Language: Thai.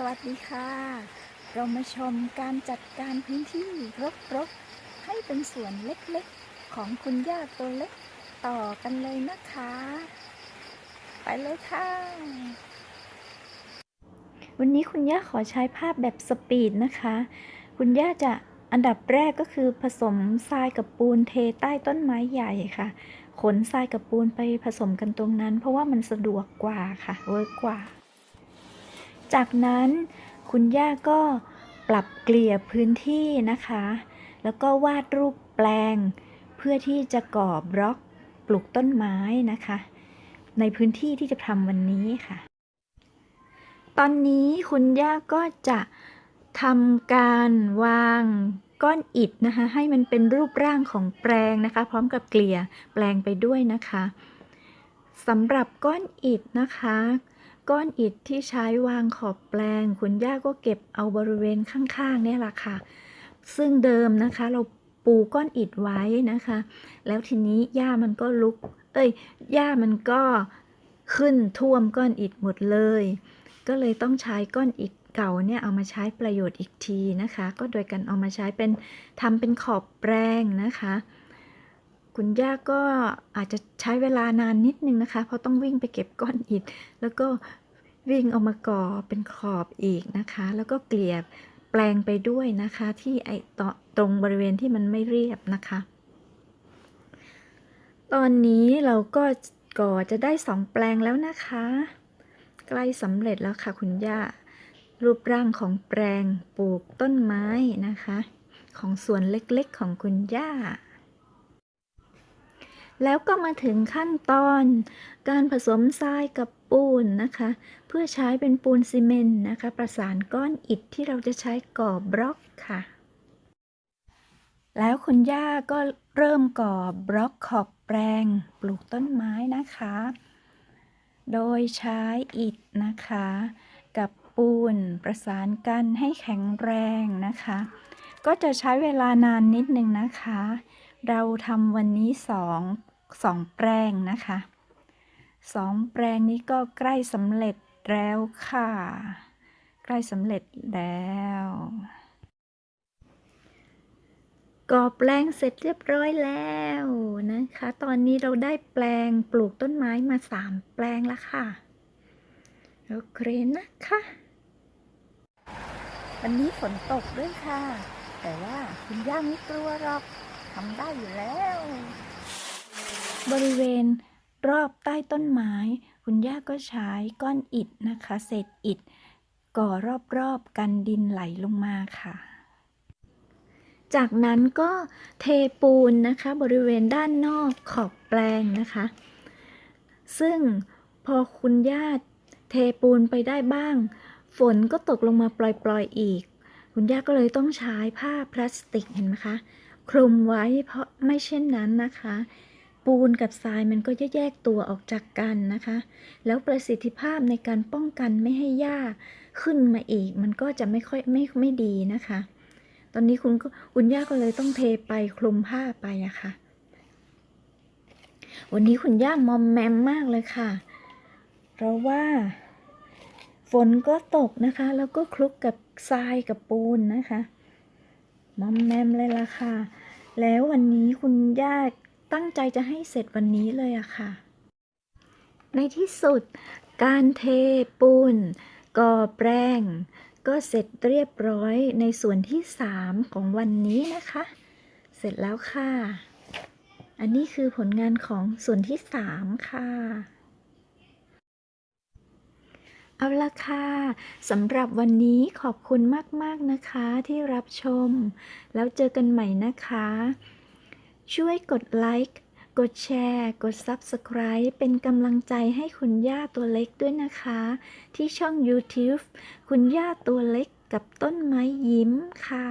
สวัสดีค่ะ เรามาชมการจัดการพื้นที่รกๆ ให้เป็นสวนเล็กๆ ของคุณย่าตัวเล็กต่อกันเลยนะคะ ไปเลยค่ะ วันนี้คุณย่าขอใช้ภาพแบบสปีดนะคะ คุณย่าจะอันดับแรกก็คือผสมทรายกับปูนเทใต้ต้นไม้ใหญ่ค่ะ ขนทรายกับปูนไปผสมกันตรงนั้น เพราะว่ามันสะดวกกว่าค่ะเวิร์กกว่า จากนั้นคุณย่าก็ปรับเกลี่ยพื้นที่นะคะ แล้วก็วาดรูปแปลง เพื่อที่จะก่อบล็อกปลูกต้นไม้นะคะ ในพื้นที่ที่จะทำวันนี้ค่ะ ตอนนี้คุณย่าก็จะทำการวางก้อนอิฐนะคะ ให้มันเป็นรูปร่างของแปลงนะคะ พร้อมกับเกลี่ยแปลงไปด้วยนะคะสำหรับก้อนอิฐนะคะ ก้อนอิฐที่ใช้วางขอบแปลง คุณย่าก็เก็บเอาบริเวณข้างๆเนี่ยแหละค่ะ ซึ่งเดิมนะคะเราปูก้อนอิฐไว้นะคะ แล้วทีนี้หญ้ามันก็ลุก เอ้ยหญ้ามันก็ขึ้นท่วมก้อนอิฐหมดเลย ก็เลยต้องใช้ก้อนอิฐเก่าเนี่ยเอามาใช้ประโยชน์อีกทีนะคะ ก็โดยการเอามาใช้เป็นทำเป็นขอบแปลงนะคะ คุณย่าก็อาจจะใช้เวลานานนิดนึงนะคะ เพราะต้องวิ่งไปเก็บก้อนอิฐ แล้วก็ วิ่งเอามาก่อเป็นขอบอีกนะคะ แล้วก็เกลี่ยแปลงไปด้วยนะคะ ที่ไอตอตรงบริเวณที่มันไม่เรียบนะคะ ตอนนี้เราก็ก่อจะได้สองแปลงแล้วนะคะ ใกล้สำเร็จแล้วค่ะคุณย่า รูปร่างของแปลงปลูกต้นไม้นะคะ ของสวนเล็กๆของคุณย่า แล้วก็มาถึงขั้นตอน การผสมทรายกับปูนนะคะ เพื่อใช้เป็นปูนซีเมนต์นะคะ ประสานก้อนอิฐที่เราจะใช้ก่อบล็อกค่ะ แล้วคุณย่าก็เริ่มก่อบล็อกขอบแปลงปลูกต้นไม้นะคะ โดยใช้อิฐนะคะ กับปูนประสานกันให้แข็งแรงนะคะ ก็จะใช้เวลานานนิดนึงนะคะเราทำวันนี้สอง สองแปลงนะคะสองแปลงนี้ก็ใกล้สำเร็จแล้วค่ะ ใกล้สำเร็จแล้วก่อแปลงเสร็จเรียบร้อยแล้วนะคะ ตอนนี้เราได้แปลงปลูกต้นไม้มาสามแปลงแล้วค่ะ โอเคนะคะ วันนี้ฝนตกด้วยค่ะ แต่ว่าคุณย่าไม่กลัวหรอกทำได้อยู่แล้ว บริเวณรอบใต้ต้นไม้ คุณย่าก็ใช้ก้อนอิฐนะคะ เศษอิฐ ก่อรอบๆกันดินไหลลงมาค่ะ จากนั้นก็เทปูนนะคะ บริเวณด้านนอกขอบแปลงนะคะ ซึ่งพอคุณย่าเทปูนไปได้บ้าง ฝนก็ตกลงมาปล่อยๆอีก คุณย่าก็เลยต้องใช้ผ้าพลาสติกเห็นไหมคะคลุมไว้เพราะไม่เช่นนั้นนะคะ ปูนกับทรายมันก็จะแยกตัวออกจากกันนะคะ แล้วประสิทธิภาพในการป้องกันไม่ให้หญ้าขึ้นมาอีก มันก็จะไม่ค่อยไม่ไม่ดีนะคะ ตอนนี้คุณก็คุณย่าก็เลยต้องเทไปคลุมผ้าไปอะค่ะ วันนี้คุณย่ามอมแมมมากเลยค่ะ เพราะว่า ฝนก็ตกนะคะ แล้วก็คลุกกับทรายกับปูนนะคะ มอมแมมเลยล่ะค่ะ แล้ววันนี้คุณย่า ตั้งใจจะให้เสร็จวันนี้เลยอะค่ะ ในที่สุด การเทปูนก่อแปลงก็เสร็จเรียบร้อยในส่วนที่ 3 ของวันนี้นะคะ เสร็จแล้วค่ะ อันนี้คือผลงานของส่วนที่ 3 ค่ะเอาละค่ะสำหรับวันนี้ขอบคุณมาก ๆ นะคะที่รับชม แล้วเจอกันใหม่นะคะ ช่วยกดไลค์ กดแชร์ กด Subscribe เป็นกำลังใจให้คุณย่าตัวเล็กด้วยนะคะ ที่ช่อง YouTube คุณย่าตัวเล็กกับต้นไม้ยิ้มค่ะ